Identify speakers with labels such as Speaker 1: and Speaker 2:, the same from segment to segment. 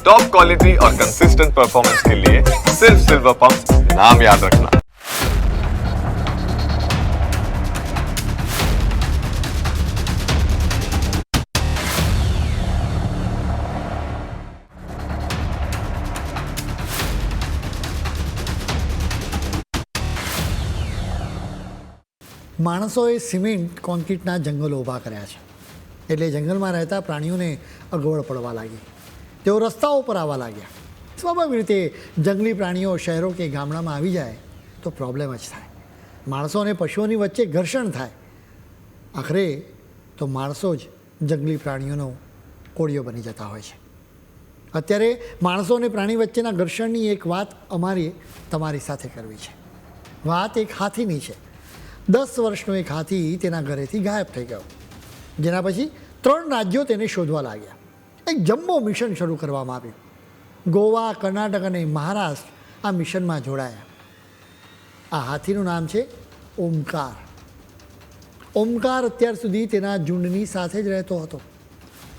Speaker 1: Top quality और consistent performance के लिए सिर्फ सिल्वर पंप नाम याद रखना
Speaker 2: માણસોએ સિમેન્ટ કોન્ક્રીટના જંગલો ઊભા કર્યા છે એટલે જંગલમાં રહેતા પ્રાણીઓને અગવડ પડવા લાગી તેઓ રસ્તાઓ પર આવવા લાગ્યા. સ્વાભાવિક રીતે જંગલી પ્રાણીઓ શહેરો કે ગામડામાં આવી જાય તો પ્રોબ્લેમ જ થાય. માણસો અને પશુઓની વચ્ચે ઘર્ષણ થાય. આખરે તો માણસો જ જંગલી પ્રાણીઓનો કોળીઓ બની જતા હોય છે. અત્યારે માણસો અને પ્રાણી વચ્ચેના ઘર્ષણની એક વાત અમારી, તમારી સાથે કરવી છે. વાત એક હાથીની છે. દસ વર્ષનો એક હાથી તેના ઘરેથી ગાયબ થઈ ગયો. જેના પછી ત્રણ રાજ્યો તેને શોધવા લાગ્યા. એક જમ્બો મિશન શરૂ કરવામાં આવ્યું. ગોવા, કર્ણાટક અને મહારાષ્ટ્ર આ મિશનમાં જોડાયા. આ હાથીનું નામ છે ઓમકાર. ઓમકાર અત્યાર સુધી તેના ઝુંડની સાથે જ રહેતો હતો.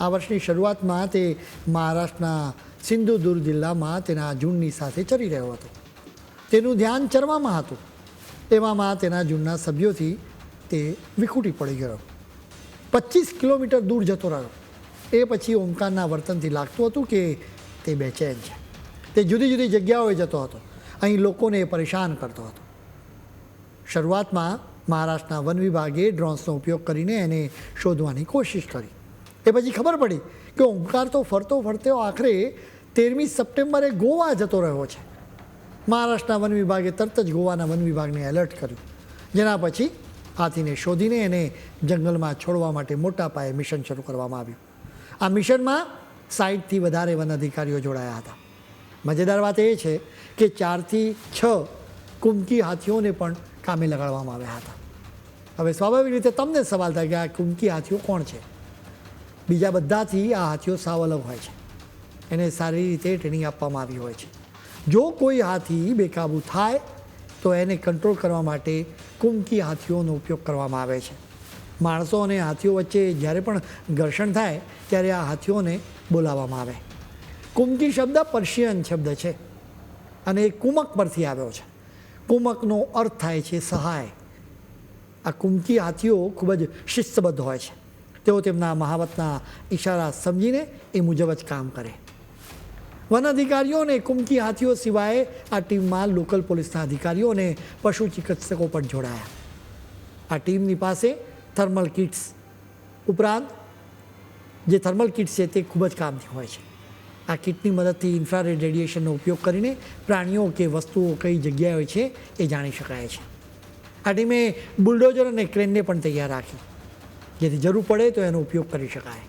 Speaker 2: આ વર્ષની શરૂઆતમાં તે મહારાષ્ટ્રના સિંધુદુર્ગ જિલ્લામાં તેના ઝુંડની સાથે ચરી રહ્યો હતો. તેનું ધ્યાન ચરવામાં હતું. તેવામાં તેના ઝુંડના સભ્યોથી તે વિખૂટી પડી ગયો. પચીસ કિલોમીટર દૂર જતો રહ્યો. એ પછી ઓમકારના વર્તનથી લાગતું હતું કે તે બેચેન છે. તે જુદી જુદી જગ્યાઓએ જતો હતો. અહીં લોકોને પરેશાન કરતો હતો. શરૂઆતમાં મહારાષ્ટ્રના વન વિભાગે ડ્રોન્સનો ઉપયોગ કરીને એને શોધવાની કોશિશ કરી. એ પછી ખબર પડી કે ઓમકાર તો ફરતો ફરતો આખરે તેરમી સપ્ટેમ્બરે ગોવા જતો રહ્યો છે. મહારાષ્ટ્રના વન વિભાગે તરત જ ગોવાના વન વિભાગને એલર્ટ કર્યું. જેના પછી હાથીને શોધીને એને જંગલમાં છોડવા માટે મોટા પાયે મિશન શરૂ કરવામાં આવ્યું. આ મિશનમાં સાઠથી વધારે વન અધિકારીઓ જોડાયા હતા. મજેદાર વાત એ છે કે ચારથી છ કુમકી હાથીઓને પણ કામે લગાડવામાં આવ્યા હતા. હવે સ્વાભાવિક રીતે તમને સવાલ થાય કે આ કુમકી હાથીઓ કોણ છે? બીજા બધાથી આ હાથીઓ સાવ અલગ હોય છે. એને સારી રીતે ટ્રેનિંગ આપવામાં આવી હોય છે. જો કોઈ હાથી બેકાબૂ થાય, તો એને કંટ્રોલ કરવા માટે કુમકી હાથીઓનો ઉપયોગ કરવામાં આવે છે. માણસો અને હાથીઓ વચ્ચે જ્યારે પણ ઘર્ષણ થાય, ત્યારે આ હાથીઓને બોલાવવામાં આવે. કુમકી શબ્દ પર્શિયન શબ્દ છે અને એ કુમક પરથી આવ્યો છે. કુમકનો અર્થ થાય છે સહાય. આ કુમકી હાથીઓ ખૂબ જ શિસ્તબદ્ધ હોય છે. તેઓ તેમના મહાવતના ઈશારા સમજીને એ મુજબ જ કામ કરે. વન અધિકારીઓને કુમકી હાથીઓ સિવાય આ ટીમમાં લોકલ પોલીસના અધિકારીઓ અને પશુ ચિકિત્સકો પણ જોડાયા. આ ટીમની પાસે થર્મલ કિટ્સ ઉપરાંત જે થર્મલ કિટ્સ છે તે ખૂબ જ કામથી હોય છે. આ કિટની મદદથી ઇન્ફ્રારેડ રેડિયેશનનો ઉપયોગ કરીને પ્રાણીઓ કે વસ્તુઓ કઈ જગ્યાએ છે એ જાણી શકાય છે. આ ટીમે બુલડોઝર અને ક્રેનને પણ તૈયાર રાખી. જેથી જરૂર પડે તો એનો ઉપયોગ કરી શકાય.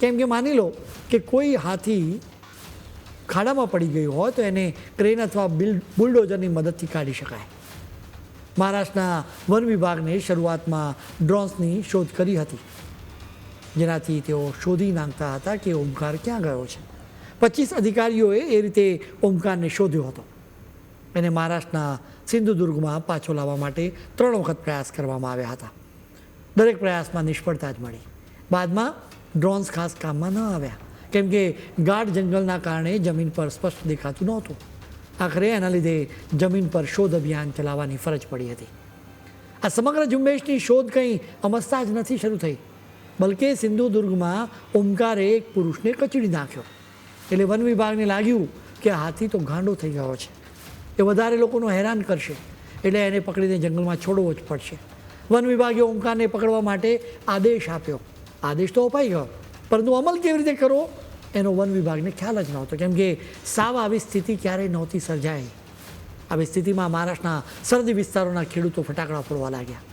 Speaker 2: કેમ કે માની લો કે કોઈ હાથી ખાડામાં પડી ગયું હોય તો એને ક્રેન અથવા બિલ, બુલડોઝરની મદદથી કાઢી શકાય. મહારાષ્ટ્રના વન વિભાગને શરૂઆતમાં ડ્રોન્સની શોધ કરી હતી. જેનાથી તેઓ શોધી નાખતા હતા કે ઓમકાર ક્યાં ગયો છે. પચીસ અધિકારીઓએ એ રીતે ઓમકારને શોધ્યો હતો. એને મહારાષ્ટ્રના સિંધુદુર્ગમાં પાછો લાવવા માટે ત્રણ વખત પ્રયાસ કરવામાં આવ્યા હતા. દરેક પ્રયાસમાં નિષ્ફળતા જ મળી. બાદમાં ડ્રોન્સ ખાસ કામમાં ન આવ્યા. કેમ કે ગાઢ જંગલના કારણે જમીન પર સ્પષ્ટ દેખાતું નહોતું. આખરે એના લીધે જમીન પર શોધ અભિયાન ચલાવવાની ફરજ પડી હતી. આ સમગ્ર ઝુંબેશની શોધ કંઈ અમસ્તા જ નથી શરૂ થઈ, બલકે સિંધુદુર્ગમાં ઓમકારે એક પુરુષને કચડી નાખ્યો. એટલે વન વિભાગને લાગ્યું કે હાથી તો ગાંડો થઈ ગયો છે. એ વધારે લોકોનું હેરાન કરશે, એટલે એને પકડીને જંગલમાં છોડવો જ પડશે. વન વિભાગે ઓમકારને પકડવા માટે આદેશ આપ્યો. આદેશ તો અપાઈ ગયો, પરંતુ અમલ કેવી રીતે કરવો? એનો વન વિભાગને ખ્યાલ જ નહોતો. કેમ કે સાવ આવી સ્થિતિ ક્યારેય નહોતી સર્જાઈ. આવી સ્થિતિમાં મહારાષ્ટ્રના સરહદી વિસ્તારોના ખેડૂતો ફટાકડા ફોડવા લાગ્યા.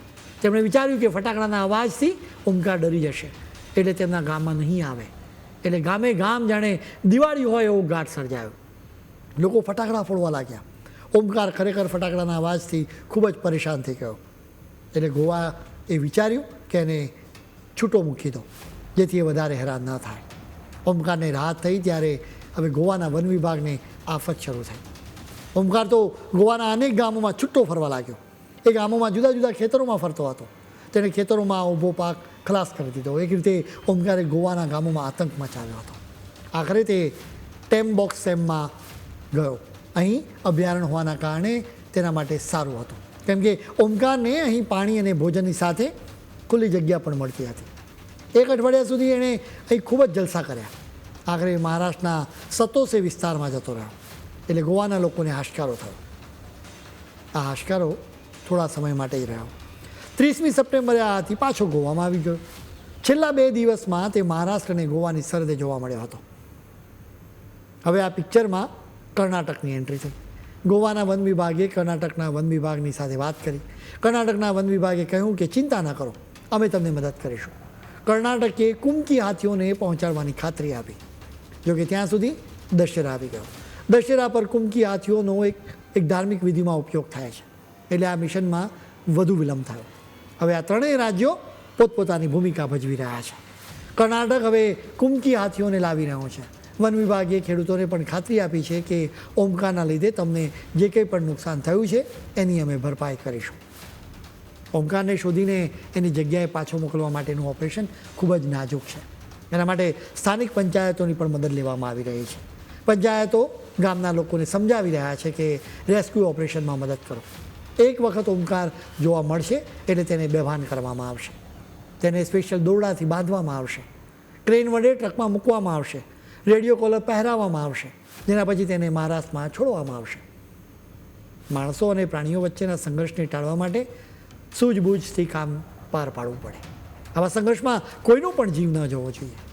Speaker 2: તેમણે વિચાર્યું કે ફટાકડાના અવાજથી ઓમકાર ડરી જશે. એટલે તેમના ગામમાં નહીં આવે. એટલે ગામે ગામ જાણે દિવાળી હોય એવો ગાઢ સર્જાયો. લોકો ફટાકડા ફોડવા લાગ્યા. ઓમકાર ખરેખર ફટાકડાના અવાજથી ખૂબ જ પરેશાન થઈ ગયો. એટલે ગોવા એ વિચાર્યું કે એને છૂટો મૂકી દો, જેથી એ વધારે હેરાન ન થાય. ઓમકારને રાહત થઈ ત્યારે હવે ગોવાના વન વિભાગને આફત શરૂ થઈ. ઓમકાર તો ગોવાના અનેક ગામોમાં છૂટો ફરવા લાગ્યો. એ ગામોમાં જુદા જુદા ખેતરોમાં ફરતો હતો. તેણે ખેતરોમાં ઊભો પાક ખલાસ કરી દીધો. એક રીતે ઓમકારે ગોવાના ગામોમાં આતંક મચાવ્યો હતો. આખરે તે ટેમ બોક્સ સેમમાં ગયો. અહીં અભયારણ્ય હોવાના કારણે તેના માટે સારું હતું. કેમ કે ઓમકારને અહીં પાણી અને ભોજનની સાથે ખુલ્લી જગ્યા પણ મળતી હતી. એક અઠવાડિયા સુધી એણે અહીં ખૂબ જ જલસા કર્યા. આખરે મહારાષ્ટ્રના સતોસે વિસ્તારમાં જતો રહ્યો. એટલે ગોવાના લોકોને હાશકારો થયો. આ હાશકારો થોડા સમય માટે જ રહ્યો. ત્રીસમી સપ્ટેમ્બરે આ હાથી પાછો ગોવામાં આવી ગયો. છેલ્લા બે દિવસમાં તે મહારાષ્ટ્ર અને ગોવાની સરહદે જોવા મળ્યો હતો. હવે આ પિક્ચરમાં કર્ણાટકની એન્ટ્રી થઈ. ગોવાના વન વિભાગે કર્ણાટકના વન વિભાગની સાથે વાત કરી. કર્ણાટકના વન વિભાગે કહ્યું કે ચિંતા ન કરો, અમે તમને મદદ કરીશું. કર્ણાટકે કુમકી હાથીઓને પહોંચાડવાની ખાતરી આપી. જોકે ત્યાં સુધી દશેરા આવી ગયો. દશેરા પર કુમકી હાથીઓનો એક એક ધાર્મિક વિધિમાં ઉપયોગ થાય છે. એટલે આ મિશનમાં વધુ વિલંબ થયો. હવે આ ત્રણેય રાજ્યો પોતપોતાની ભૂમિકા ભજવી રહ્યા છે. કર્ણાટક હવે કુમકી હાથીઓને લાવી રહ્યો છે. વન વિભાગે ખેડૂતોને પણ ખાતરી આપી છે કે ઓમકાના લીધે તમને જે કંઈ પણ નુકસાન થયું છે, એની અમે ભરપાઈ કરીશું. ઓમકારને શોધીને એની જગ્યાએ પાછો મોકલવા માટેનું ઓપરેશન ખૂબ જ નાજુક છે. એના માટે સ્થાનિક પંચાયતોની પણ મદદ લેવામાં આવી રહી છે. પંચાયતો ગામના લોકોને સમજાવી રહ્યા છે કે રેસ્ક્યુ ઓપરેશનમાં મદદ કરો. એક વખત ઓમકાર જોવા મળશે એટલે તેને બેભાન કરવામાં આવશે. તેને સ્પેશિયલ દોરડાથી બાંધવામાં આવશે. ક્રેન વડે ટ્રકમાં મૂકવામાં આવશે. રેડિયો કોલર પહેરાવવામાં આવશે. જેના પછી તેને મહારાષ્ટ્રમાં છોડવામાં આવશે. માણસો અને પ્રાણીઓ વચ્ચેના સંઘર્ષને ટાળવા માટે સૂઝબૂઝથી કામ પાર પાડવું પડે. આવા સંઘર્ષમાં કોઈનો પણ જીવ ન જવો જોઈએ.